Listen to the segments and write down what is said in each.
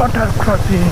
Water crossing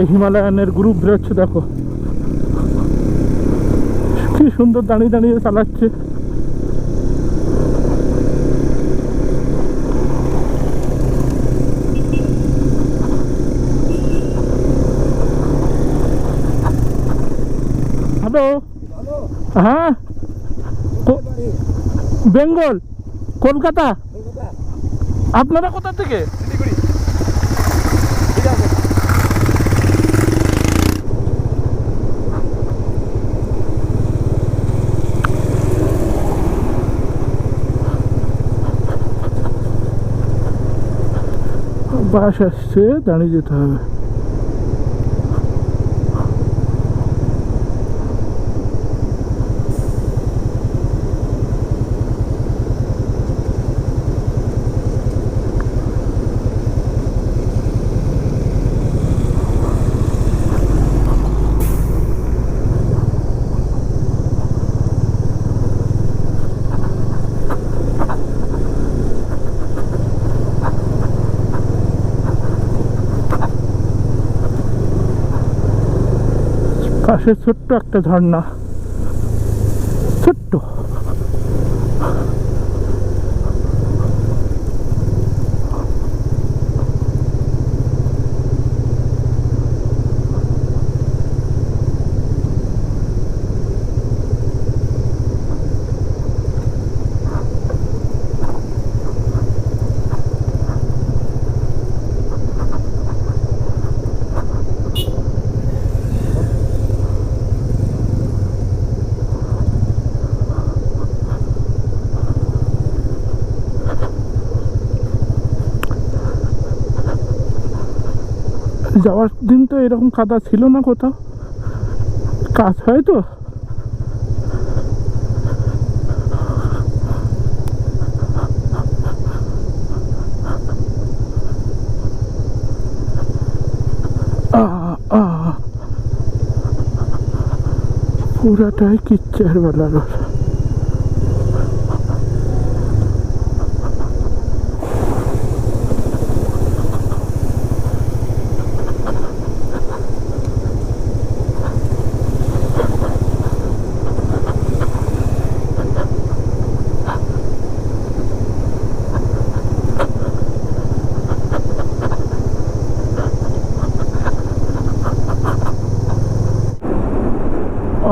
একটা হিমালয়ানের group বেরোচ্ছে, দেখো। কি সুন্দর দাঁড়িয়ে দাঁড়িয়ে চালাচ্ছে। হ্যালো হ্যাঁ? বেঙ্গল? কলকাতা? আপনারা কোথা থেকে? বাস আসছে দাঁড়িয়ে যেতে হবে। পাশে ছোট্ট একটা ঝর্ণা। ছোট্ট যাওয়ার দিন তো এরকম কাদা ছিল না কোথাও। কাজ হয় তো। পুরাটাই কিচ্ছের বেলা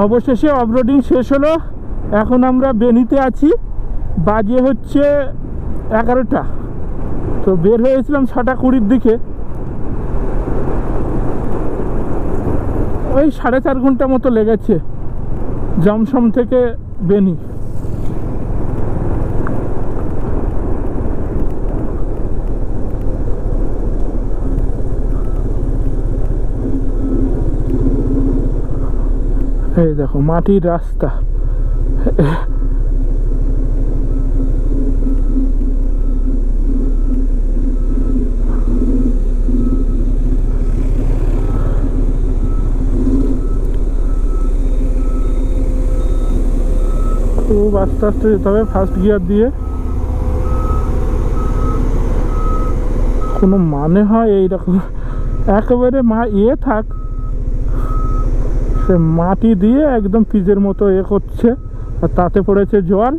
অবশেষে অফরোডিং শেষ হলো। এখন আমরা বেনিতে আছি। বাজে হচ্ছে এগারোটা। তো বের হয়েছিলাম ছটা কুড়ির দিকে। ওই সাড়ে চার ঘণ্টা মতো লেগেছে। জমসম থেকে বেনি এই দেখো, মাটির রাস্তা। খুব আস্তে আস্তে যেতে হবে ফার্স্ট গিয়ার দিয়ে। কোনো মানে হয় এইরকম? একেবারে মা ইয়ে থাক। সে মাটি দিয়ে একদম পিজের মতো এ করছে, আর তাতে পড়েছে জল।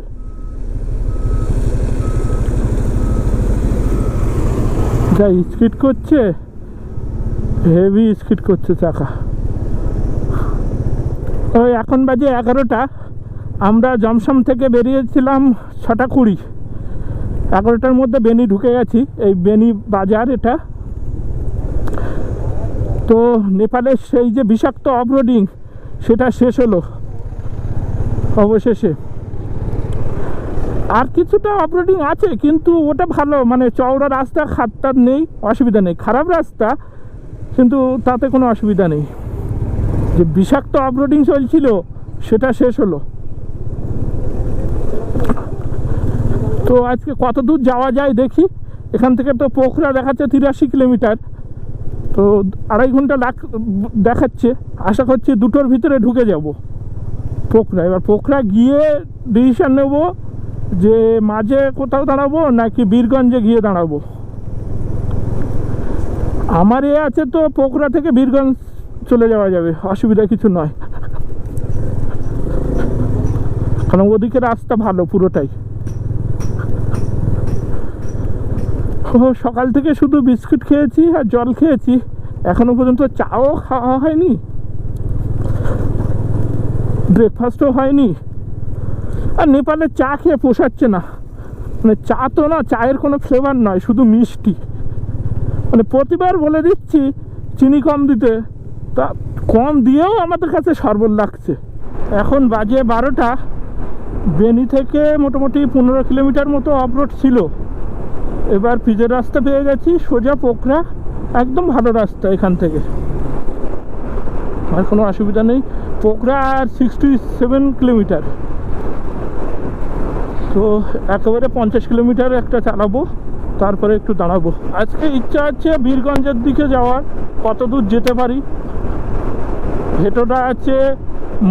যা স্কিট করছে, হেভি স্কিট করছে চাকা। ওই এখন বাজে এগারোটা, আমরা জমসম থেকে বেরিয়েছিলাম ছটা কুড়ি এগারোটার মধ্যে বেনি ঢুকে গেছি, এই বেনি বাজার এটা। তো নেপালের সেই যে বিষাক্ত অফরোডিং সেটা শেষ হলো। অবশেষে। আর কিছুটা অফরোডিং আছে, কিন্তু ওটা ভালো। মানে চওড়া রাস্তা খাতটার নেই, অসুবিধা নেই। খারাপ রাস্তা, কিন্তু তাতে কোনো অসুবিধা নেই। যে বিষাক্ত অফরোডিং চলছিল, সেটা শেষ হলো। তো আজকে কত দূর যাওয়া যায় দেখি। এখান থেকে তো পোখরা দেখাচ্ছে তিরাশি কিলোমিটার। তো আড়াই ঘণ্টা লাগ দেখাচ্ছে। আশা করছি দুটোর ভিতরে ঢুকে যাব। পোখরা, এবার পোখরা গিয়ে ডিসিশন নেব যে মাঝে কোথাও দাঁড়াবো নাকি বীরগঞ্জে গিয়ে দাঁড়াবো। আমার এ আছে তো পোখরা থেকে বীরগঞ্জ চলে যাওয়া যাবে, অসুবিধা কিছু নয়। কারণ ওদিকে রাস্তা ভালো পুরোটাই ও সকাল থেকে শুধু বিস্কুট খেয়েছি আর জল খেয়েছি। এখনও পর্যন্ত চাও খাওয়া হয়নি। ব্রেকফাস্টও হয়নি। আর নেপালে চা খেয়ে পোষাচ্ছে না। মানে চা তো না, চায়ের কোনো ফ্লেভার নয়, শুধু মিষ্টি। মানে প্রতিবার বলে দিচ্ছি, চিনি কম দিতে। তা কম দিয়েও আমাদের কাছে শরবত লাগছে। এখন বাজে বারোটা। বেনি থেকে মোটামুটি পনেরো কিলোমিটার মতো অফরোড ছিল। এবার পিজের রাস্তা পেয়ে গেছি, সোজা পোখরা, একদম ভালো রাস্তা এখান থেকে। আর কোনো অসুবিধা নেই, পোখরা আর সিক্সটি সেভেন কিলোমিটার তো একেবারে পঞ্চাশ কিলোমিটার একটা চালাবো, তারপরে একটু দাঁড়াবো। আজকে ইচ্ছা আছে বীরগঞ্জের দিকে যাওয়ার, কত দূর যেতে পারি। ভেটোটা আছে,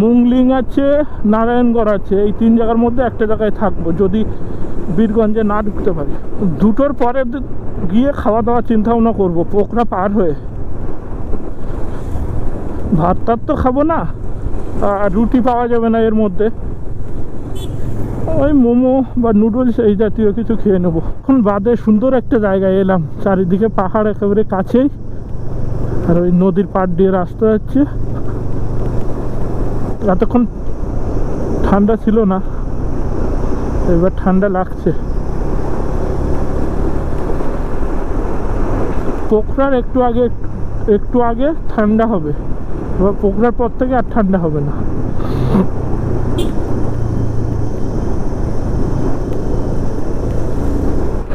মুংলিং আছে, নারায়ণগড় আছে, এই তিন জায়গার মধ্যে একটা জায়গায় থাকব। যদি বীরগঞ্জে না ঢুকতে পারি। দুটোর পরে গিয়ে খাওয়া দাওয়ার চিন্তা ভাবনা করব, পোকরা পার হয়ে। ভাত টাত তো খাব না, আর রুটি পাওয়া যাবে না এর মধ্যে। ওই মোমো বা নুডলস এই জাতীয় কিছু খেয়ে নেব। এখন বাদে সুন্দর একটা জায়গায় এলাম, চারিদিকে পাহাড় একেবারে কাছেই। আর ওই নদীর পাড় দিয়ে রাস্তা যাচ্ছে। এতক্ষণ ঠান্ডা ছিল না। এবার ঠান্ডা লাগছে। পোখরার একটু আগে একটু আগে ঠান্ডা হবে। এবার পোখরার পর থেকে আর ঠান্ডা হবে না।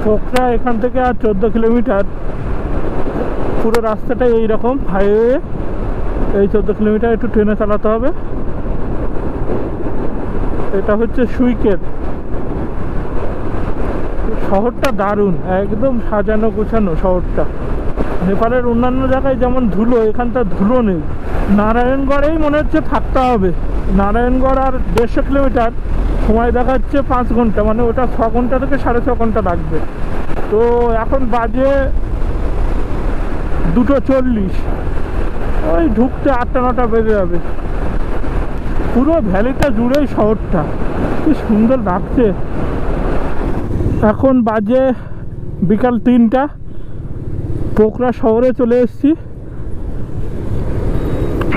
পোখরা এখান থেকে আর চোদ্দ কিলোমিটার। পুরো রাস্তাটাই এইরকম হাইওয়ে এই চোদ্দ কিলোমিটার একটু ট্রেনে চালাতে হবে। এটা হচ্ছে সুইকেট শহরটা দারুণ, একদম সাজানো গোছানো শহরটা। নেপালের অন্যান্য জায়গায় যেমন ধুলো, এখানটা ধুলো নেই। নারায়ণগড়েই মনে হচ্ছে থাকতে হবে। নারায়ণগড় আর দেড়শো কিলোমিটার, সময় দেখাচ্ছে পাঁচ ঘণ্টা মানে ওটা ছ ঘণ্টা থেকে সাড়ে ছ ঘণ্টা লাগবে। তো এখন বাজে দুটো চল্লিশ। ওই ঢুকতে আটটা, নটা বেজে যাবে। পুরো ভ্যালিটা জুড়েই শহরটা। কি সুন্দর লাগছে। এখন বাজে বিকাল তিনটা। পোকরা শহরে চলে এসেছি।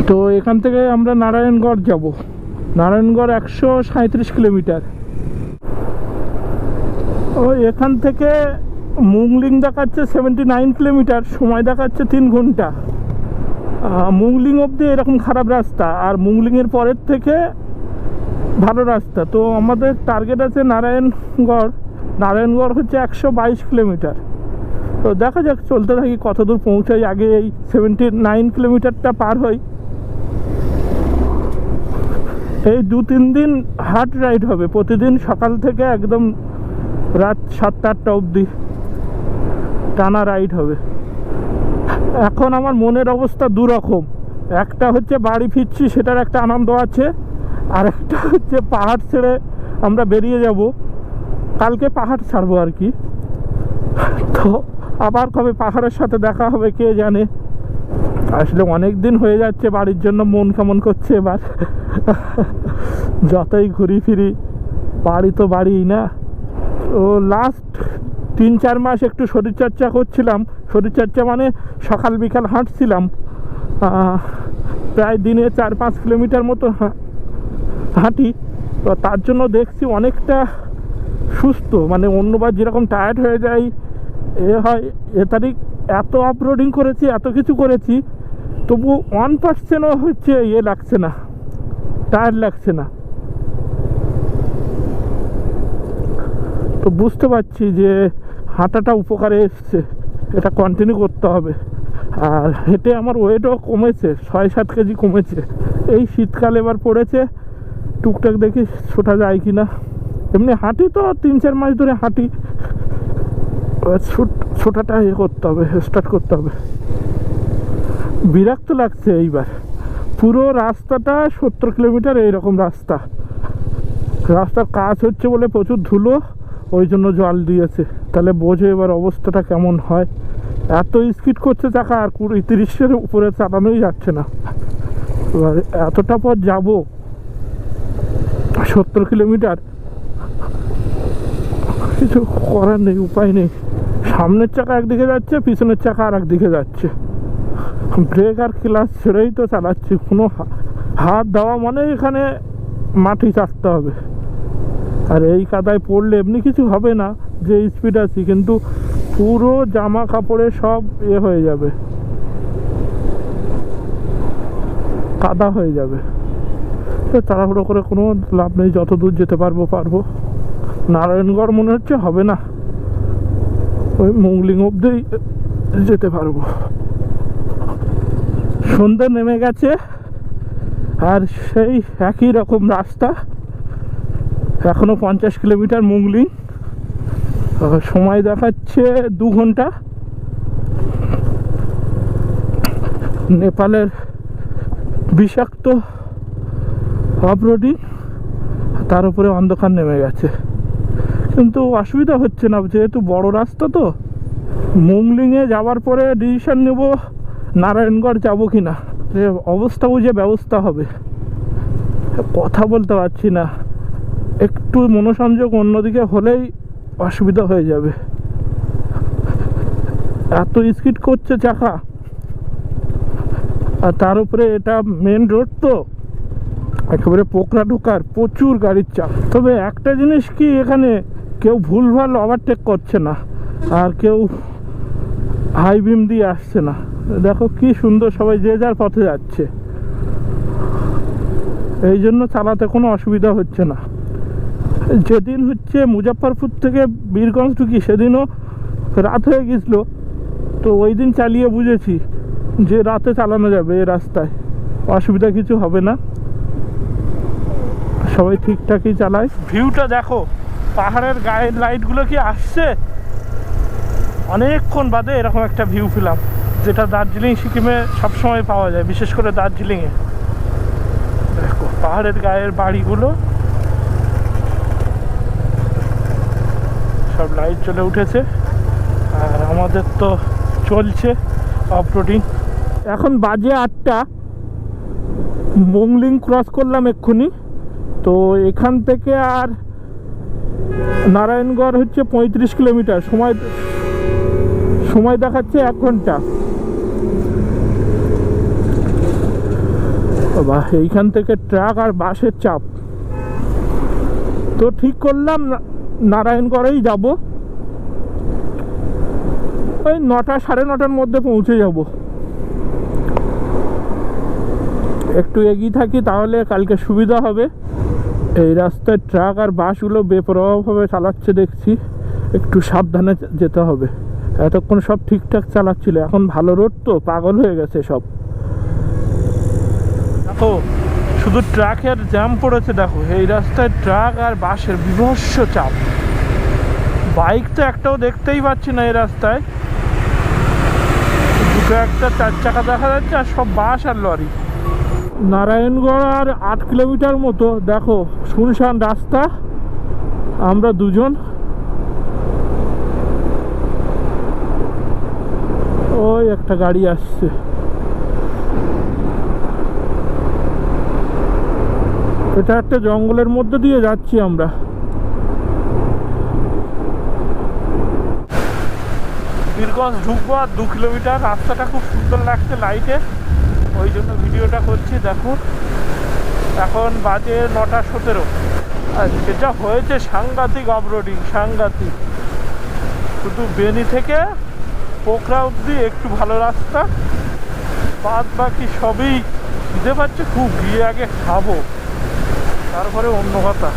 তো এখান থেকে আমরা নারায়ণগড় যাব। নারায়ণগড় একশো সাঁত্রিশ কিলোমিটার। ও, এখান থেকে মুংলিং দেখাচ্ছে সেভেন্টি নাইন কিলোমিটার সময় দেখাচ্ছে তিন ঘণ্টা। মুংলিং অবধি এরকম খারাপ রাস্তা, আর মুংলিংয়ের পরের থেকে ভালো রাস্তা। তো আমাদের টার্গেট আছে নারায়ণগড়। নারায়ণগড় হচ্ছে একশো বাইশ কিলোমিটার। তো দেখা যাক, চলতে থাকি কত দূর পৌঁছাই। আগে এই সেভেন্টি নাইন কিলোমিটারটা পার হই। এই দু তিন দিন হার্ট রাইড হবে। প্রতিদিন সকাল থেকে একদম রাত সাতটা আটটা অবধি টানা রাইড হবে। এখন আমার মনের অবস্থা দুরকম। একটা হচ্ছে বাড়ি ফিরছি, সেটার একটা আনন্দ আছে। আর একটা হচ্ছে পাহাড় ছেড়ে আমরা বেরিয়ে যাব। কালকে পাহাড় ছাড়বো আর কি। তো আবার কবে পাহাড়ের সাথে দেখা হবে কে জানে। আসলে অনেক দিন হয়ে যাচ্ছে বাড়ির জন্য, মন কেমন করছে এবার। যতই ঘুরি ফিরি, বাড়ি তো বাড়িই না। ও লাস্ট তিন চার মাস একটু শরীরচর্চা করছিলাম। শরীরচর্চা মানে সকাল বিকাল হাঁটছিলাম। প্রায় দিনে চার পাঁচ কিলোমিটার মতো হাঁটি। তো তার জন্য দেখছি অনেকটা সুস্থ মানে অন্যবার যেরকম টায়ার্ড হয়ে যায় এ হয়, এ তারিখ এত আপলোডিং করেছি, এত কিছু করেছি তবু ওয়ান পার্সেন্টও হচ্ছে ইয়ে লাগছে না টায়ার্ড লাগছে না। তো বুঝতে পারছি যে হাঁটাটা উপকারে এসছে, এটা কন্টিনিউ করতে হবে। আর হেঁটে আমার ওয়েটও কমেছে, ছয় সাত কেজি কমেছে। এই শীতকাল এবার পড়েছে, টুকটাক দেখি ছোটা যায় কি না এমনি হাঁটি তো, তিন, চার মাস ধরে হাঁটি। ছোটাটা ইয়ে করতে হবে স্টার্ট করতে হবে। বিরক্ত লাগছে এইবার। পুরো রাস্তাটা সত্তর কিলোমিটার এইরকম রাস্তা। রাস্তার কাজ হচ্ছে বলে প্রচুর ধুলো, ওই জন্য জল দিয়েছে। তাহলে বোঝো এবার অবস্থাটা কেমন হয়। এত স্পিড করছে চাকা, আর কুড়ি, তিরিশের উপরে চালানোই যাচ্ছে না। এবার এতটা পর যাব, সত্তর কিলোমিটার কিছু করার নেই, উপায় নেই। সামনের চাকা একদিকে যাচ্ছে, পিছনের চাকা আর একদিকে যাচ্ছে। ব্রেক আর ক্লাস ছেড়েই তো চালাচ্ছি। কোনো হাত দেওয়া মানে এখানে মাটি চাটতে হবে। আর এই কাদায় পড়লে এমনি কিছু হবে না যে স্পিড আছি, কিন্তু পুরো জামা কাপড়ে সব এ হয়ে যাবে। কাদা হয়ে যাবে। তাড়াহুড়ো করে কোনো লাভ নেই যত দূর যেতে পারব পারব। নারায়ণগড় মনে হচ্ছে হবে না। ওই মুংলিং অব্দি যেতে পারব। সন্ধ্যে নেমে গেছে, আর সেই একই রকম রাস্তা। এখনও পঞ্চাশ কিলোমিটার মুগলি সময় দেখাচ্ছে দু ঘণ্টা। নেপালের বিষাক্ত অফরোডিং তার উপরে অন্ধকার নেমে গেছে। কিন্তু অসুবিধা হচ্ছে না, যেহেতু বড় রাস্তা তো মুংলিংয়ে যাওয়ার পরে ডিসিশন নেব নারায়ণগড় যাব কি না যে অবস্থা বুঝে ব্যবস্থা হবে, কথা বলতে পারছি না। একটু মনোসংযোগ অন্যদিকে হলেই অসুবিধা হয়ে যাবে। এত স্কিড করছে চাকা। আর তার উপরে এটা মেন রোড তো। একেবারে পোকরা ঢোকার প্রচুর গাড়ির চাপ। তবে একটা জিনিস কি এখানে কেউ ভুলভাল ওভারটেক করছে না, আর কেউ হাই বিম দিয়ে আসছে না। দেখো কি সুন্দর সবাই যে যার পথে যাচ্ছে। এই জন্য চালাতে কোনো অসুবিধা হচ্ছে না। যেদিন হচ্ছে মুজাফরপুর থেকে বীরগঞ্জ ঢুকি, সেদিনও রাত হয়ে গেছিল। তো ওই দিন চালিয়ে বুঝেছি যে রাতে চালানো যাবে এই রাস্তায়। অসুবিধা কিছু হবে না। সবাই ঠিকঠাকই চালায়। ভিউটা দেখো পাহাড়ের গায়ের লাইটগুলো কি আসছে? অনেকক্ষণ বাদে এরকম একটা ভিউ পেলাম যেটা দার্জিলিং সিকিমে সবসময় পাওয়া যায় বিশেষ করে দার্জিলিংয়ে। দেখো পাহাড়ের গায়ের বাড়িগুলো। সব লাইট চলে উঠেছে আর আমাদের তো চলছে অফরোডিং। এখন বাজে আটটা। মংলিং ক্রস করলাম এক্ষুনি। তো এখান থেকে আর নারায়ণগড় হচ্ছে পঁয়ত্রিশ কিলোমিটার। সময় সময় দেখাচ্ছে এক ঘণ্টা। বাবা এইখান থেকে ট্রাক আর বাসের চাপ। তো ঠিক করলাম নারায়ণগড়েই যাব। ওই নটা, সাড়ে নটার মধ্যে পৌঁছে যাব। একটু এগিয়ে থাকি, তাহলে কালকে সুবিধা হবে। এই রাস্তায় ট্রাক আর বাসগুলো বেপরোয়াভাবে চালাচ্ছে দেখছি। একটু সাবধানে যেতে হবে। এতক্ষণ সব ঠিকঠাক চালাচ্ছিল। এখন ভালো রোড তো, পাগল হয়ে গেছে সব। দেখো, শুধু ট্রাকের জ্যাম পড়েছে, দেখো। এই রাস্তায় ট্রাক আর বাসের বিভৎস চাপ। বাইক তো একটাও দেখতেই পাচ্ছি না এই রাস্তায়। দুটো একটা চার চাকা দেখা যাচ্ছে আর সব বাস আর লরি। নারায়ণগড় আর আট কিলোমিটার মতো। দেখো, শুনশান রাস্তা। আমরা দুজন। ওই একটা গাড়ি আসছে। এটা একটা জঙ্গলের মধ্যে দিয়ে যাচ্ছি আমরা। বীরগঞ্জ ঢুকবো আর দু কিলোমিটার। রাস্তাটা খুব সুন্দর লাগছে লাইটে ওই জন্য ভিডিওটা করছি দেখো এখন বাজে নটা সতেরো। আর যেটা হয়েছে সাংঘাতিক অফরোডিং সাংঘাতিক। শুধু বেনি থেকে পোখরা অবধি, একটু ভালো রাস্তা। বাদ বাকি সবই দিতে পারছে? খুব গিয়ে আগে খাব। তারপরে অন্য কথা।